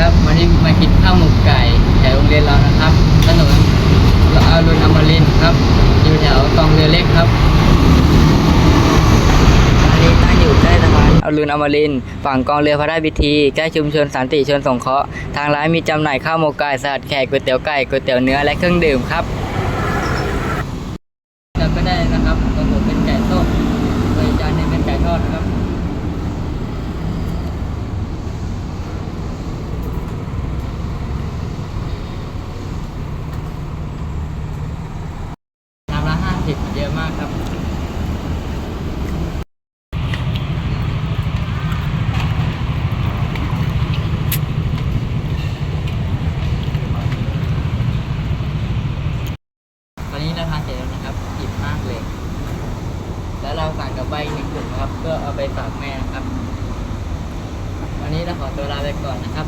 ครับวันนี้มากินข้าวหมกไก่แถวโรงเรียนเรานะครับถนนอารุณอมรินครับ อยู่แถวกองเรือเล็กครับร้านนี้ตั้งอยู่ใกล้สะพานอรุณอมรินฝั่งกองเรือพระราชพิธีใกล้ชุมชนสันติชนสงเคราะห์ทางร้านมีจำหน่ายข้าวหมกไก่สลัดแขกก๋วยเตี๋ยวไก่ก๋วยเตี๋ยวเนื้อและเครื่องดื่มครับจำก็ได้นะครับของผมเป็นไก่ต้มโดยจานหนึงเป็นไก่ทอดนะครับ ชามละห้าสิบเยอะมากครับ ตอนนี้เราทานเสร็จแล้วนะครับอิ่มมากเลย แล้วเราสั่งกับใบหนึ่งถุงนะครับ เพื่อเอาไปฝากแม่นะครับ วันนี้เราขอตัวลาไปก่อนนะครับ